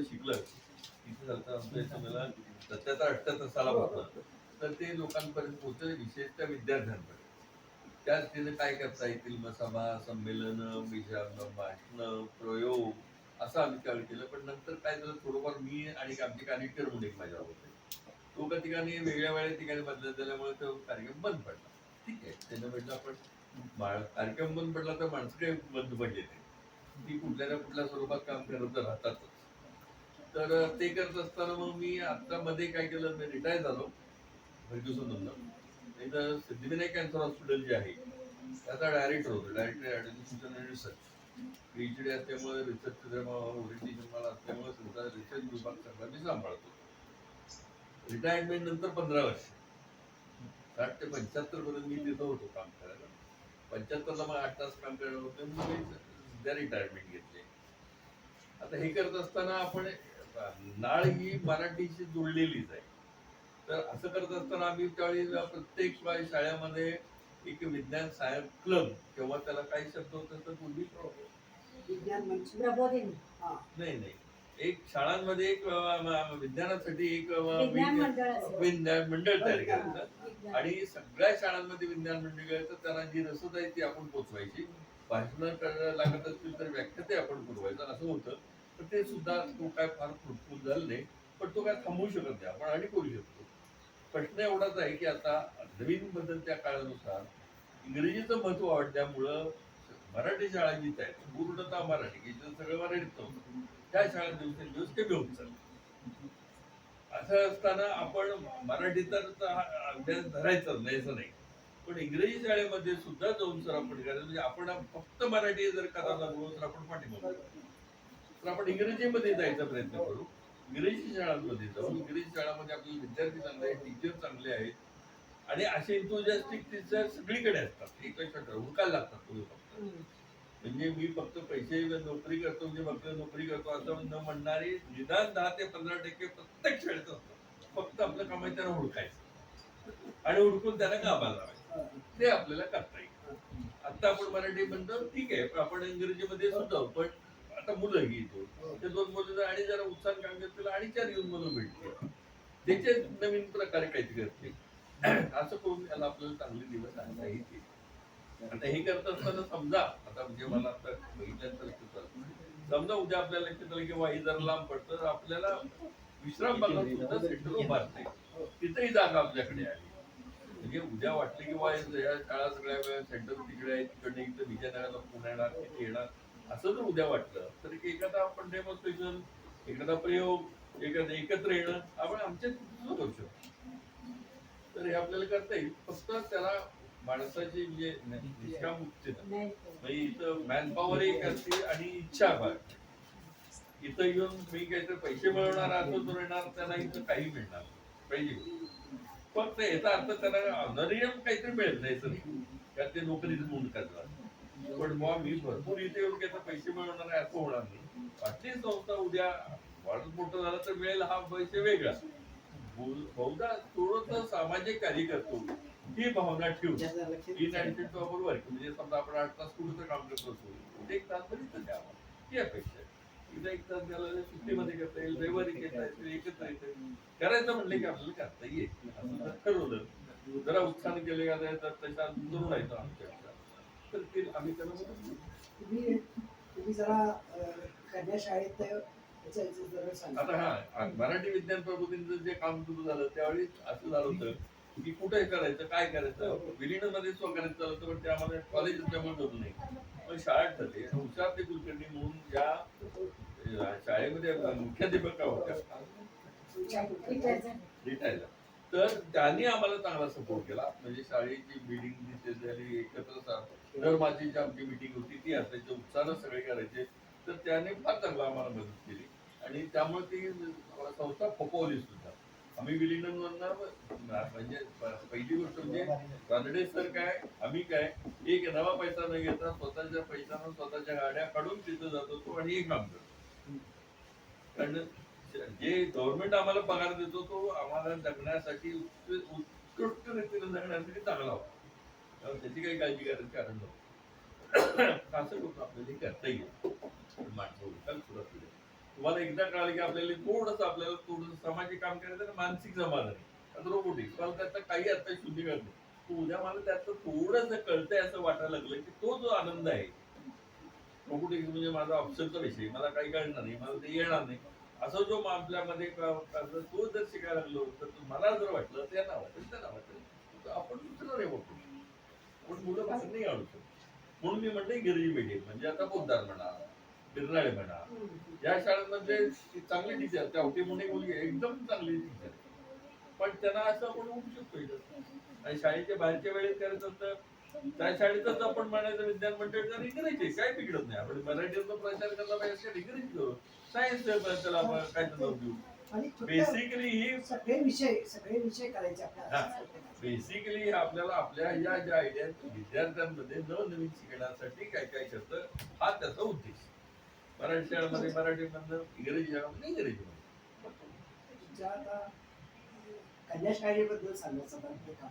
जर शिकलं. तिथे चालतं आमच्या मला सत्याहत्तर अठ्ठ्याहत्तर साला होतं. तर ते लोकांपर्यंत पोहोचले विशेषतः विद्यार्थ्यांपर्यंत. त्याच तिथे काय करता येतील? मग सभा संमेलन भाषण प्रयोग असं आम्ही त्यावेळी केलं. पण नंतर काय झालं? थोडंफार मी आणि आमचे कार्यकर म्हणून एक माझ्या होते. तो का ठिकाणी वेगळ्या वेगळ्या ठिकाणी बदलत झाल्यामुळे तो कार्यक्रम बंद पडला. ठीक आहे. त्यानं म्हटलं आपण कार्यक्रम बंद पडला तर माणसं काही बंद पडले नाही ती कुठल्या ना कुठल्या स्वरूपात काम करत राहतातच. तर ते करत असताना मग मी आता मध्ये काय केलं मी रिटायर झालो फर्ग्युसन नाही तर सिद्धिविनायक कॅन्सर हॉस्पिटल जे आहे त्याचा डायरेक्टर होतो डायरेक्टर ॲडमिशन आणि रिसर्च डी असल्यामुळे रिसर्च मला असल्यामुळे तुमचा रिसर्च विभाग सगळा मी सांभाळतो. रिटायरमेंट नंतर पंधरा वर्ष. साठ ते पंच्याहत्तर पर्यंत मी तिथं होतो काम करायला. पंच्याहत्तरला मग आठ तास काम करायला होतं मग मी सध्या रिटायरमेंट घेतली. आता हे करत असताना आपण नाळ ही मराठीशी जुळलेलीच आहे. तर असं करत असताना आम्ही त्यावेळी प्रत्येक शाळेमध्ये एक विज्ञान सायन्स क्लब किंवा त्याला काही शब्द होते तर पूर्वी विज्ञान मंच प्रबोधिनी. हा. नाही नाही. एक शाळांमध्ये एक विज्ञानासाठी एक विज्ञान मंडळ मंडळ तयार करायचं. आणि सगळ्या शाळांमध्ये विज्ञान मंडळ करायचं. त्यांना जी रसद आहे ती आपण पोचवायची. भाषणं करायला लागत असतील तर व्याख्या ते आपण पुरवायचं. असं होतं. तर ते सुद्धा तो काय फार फ्रुटफुल झालं नाही पण तो काय थांबवू शकत नाही. आपण आणि करू शकतो. प्रश्न एवढाच आहे की आता नवीन बदलत्या काळानुसार इंग्रजीचं महत्त्व वाढल्यामुळं मराठी शाळा जीत आहेत पूर्णतः मराठी की जिथं सगळं मराठीत होतं त्या शाळा दिवसेंदिवस कमी होत चाललं. असं असताना आपण मराठी तर अभ्यास धरायचाच नाही असं नाही. पण इंग्रजी शाळेमध्ये सुद्धा जाऊन सर आपण करायचं म्हणजे आपण फक्त मराठी जर करायला लागलो तर आपण पाठिंबा तर आपण इंग्रजीमध्ये जायचा प्रयत्न करू. इंग्रजी शाळांमध्ये जाऊ इंग्रजी शाळांमध्ये आपले विद्यार्थी चांगले आहेत टीचर चांगले आहेत आणि असे इंथोजॅस्टिक टीचर सगळीकडे असतात. एक लक्षात ठेवा हुकायला लागतात तुम्ही फक्त. म्हणजे मी फक्त पैसे नोकरी करतो म्हणजे फक्त नोकरी करतो असं न म्हणणारे निदान दहा ते पंधरा टक्के प्रत्येक शाळेत असतात. फक्त आपलं काम आहे त्यांना हुडकायचं आणि हुडकून त्यांना कामाला लावायचं. ते आपल्याला करता येईल. आता आपण मराठी म्हणतो ठीक आहे आपण इंग्रजीमध्ये सुद्धा पण आता मुलं ही. येतो ते दोन मुलं जर आणि जरा उत्साह काम करतील आणि चार येऊन मुलं भेटतील त्याचे नवीन प्रकारे काहीतरी करतील असं करून याला आपल्याला चांगले दिवस आणता येतील. आता हे करत असताना समजा आता म्हणजे मला आता बघितल्यानंतर. समजा उद्या आपल्याला लक्षात आलं की वाई जरा लांब पडतं तर आपल्याला विश्राम भागात सुद्धा सेंटर उभारते तिथेही जागा आपल्याकडे आहे. म्हणजे उद्या वाटलं की वाय या शाळा सगळ्या सेंटर तिकडे आहे तिकडे इथं विजयनगरला पुण्याला तिथे येणार. असं जर उद्या वाटलं तर एखादा आपण डेमॉन्स्ट्रेशन एखादा प्रयोग एखादा एकत्र येणं आपण आमच्या करू शकतो. तर हे आपल्याला करता येईल. फक्त त्याला माणसाची म्हणजे निष्काम उत्तेजन म्हणजे इथं मॅन पॉवर एक असते आणि इच्छा भाग. इथं येऊन मी काहीतरी पैसे मिळवणार असं तो येणार त्याला इथं काही मिळणार पाहिजे. फक्त याचा अर्थ त्याला ऑनरियम काहीतरी मिळत नाही सर. कारण ते नोकरीत म्हणून करतात. पण बुवा मी भरपूर इथे येऊन काही पैसे मिळवणार आहे असं होणार नाही. वाटली संस्था उद्या वाढत मोठं झालं तर मिळेल हा पैसे वेगळा. बहु- बहुधा थोडंसं सामाजिक कार्य करतो ही भावना ठेवून ऍडिशन टू अवर वर्क म्हणजे समजा आपण आठ तास कुठं काम करत असतो एक तास तरी द्यावा. ही अपेक्षा आहे. इथं एक तास द्यायला सुट्टीमध्ये करता येईल रविवारी घेता येईल एकत्र येईल. करायचं म्हणलं की आपल्याला करता येईल. असं जर ठरवलं जरा उत्साह केले का नाही तर तशा तरुण आहेत आमच्याकडे तर ते आम्ही त्याला मदत करू. तुम्ही तुम्ही जरा कन्या शाळेत आता हा मराठी विज्ञान प्रबोधिनीचं जे काम सुरू झालं त्यावेळी असं झालं होतं की कुठे करायचं काय करायचं? विलीनमध्ये स्व करायचं होतं पण त्यामध्ये कॉलेज होत नाही. पण शाळा ठरली हुशार ते कुलकर्णी म्हणून ज्या शाळेमध्ये मुख्याध्यापिका होत्या. तर त्यांनी आम्हाला चांगला सपोर्ट केला. म्हणजे शाळेची बिल्डिंग झाली एकत्र दर माझी जी आमची मिटिंग होती ती असायची. उत्साहानं सगळे करायचे. तर त्याने फार चांगला आम्हाला मदत केली. आणि त्यामुळे ती संस्था फोपवली सुद्धा. आम्ही विलिंगनवरनं म्हणजे पहिली गोष्ट म्हणजे रानडे सर काय आम्ही काय एक नवा पैसा न घेता स्वतःच्या पैशानं स्वतःच्या गाड्या काढून तिथं जात होतो आणि हे काम करतो कारण जे गव्हर्नमेंट आम्हाला पगार देतो तो आम्हाला जगण्यासाठी उत्कृष्ट रीतीने जगण्यासाठी चांगला होता. त्यामुळे त्याची काही काळजी करायची कारण नव्हतं. असं लोक आपल्याला करता येईल माणसं उलटाल तुम्हाला एकदा कळालं की आपल्याला थोडंसं आपल्याला थोडंसं सामाजिक काम करायचं आणि मानसिक समाधान आता रोबोटिक्स मला त्याचा काही आता शुद्धी करतो तो उद्या मला त्याचं थोडंसं कळतंय असं वाटायला लागलं की तो जो आनंद आहे. रोबोटिक्स म्हणजे माझा ऑप्शनचा विषय मला काही कळणार नाही. मला ते येणार नाही. असं जो आपल्यामध्ये तो जर शिकायला लागलो तर मला जर वाटलं त्यांना वाटेल त्यांना वाटेल. तर आपण दुसरं रे बघतो पण मुलं बाहेर नाही काढू शकतो. म्हणून मी म्हणते गिरजी मीडियम म्हणजे आता पोद्दार म्हणा बिरनाळे म्हणा. या शाळांमध्ये म्हणजे चांगले चांगली टीचर त्या होती म्हणून मुलगी एकदम चांगली टीचर पण त्यांना असं आपण होऊ शकतो इथं. आणि शाळेच्या बाहेरच्या वेळेत करायचं तर त्या शाळेतच आपण म्हणायचं विज्ञान मंडळ तर इंग्रजी काय बिघडत नाही. आपण मराठीचा प्रचार करायला पाहिजे इंग्रजी करू. सायन्स त्याला आपण काय देऊ आणि फक्त बेसिकली ही सगळे विषय सगळे विषय करायचे. आपल्याला. बेसिकली आपल्याला आपल्या या ज्या आयडिया विद्यार्थ्यांमध्ये नवनवीन शिकण्यासाठी काय काय करतं हा त्याचा उद्देश. मराठी शाळेमध्ये मराठी मधलं इंग्रजी शाळेमध्ये इंग्रजी तुमच्या आता कन्या शाळेबद्दल सांगायचं काम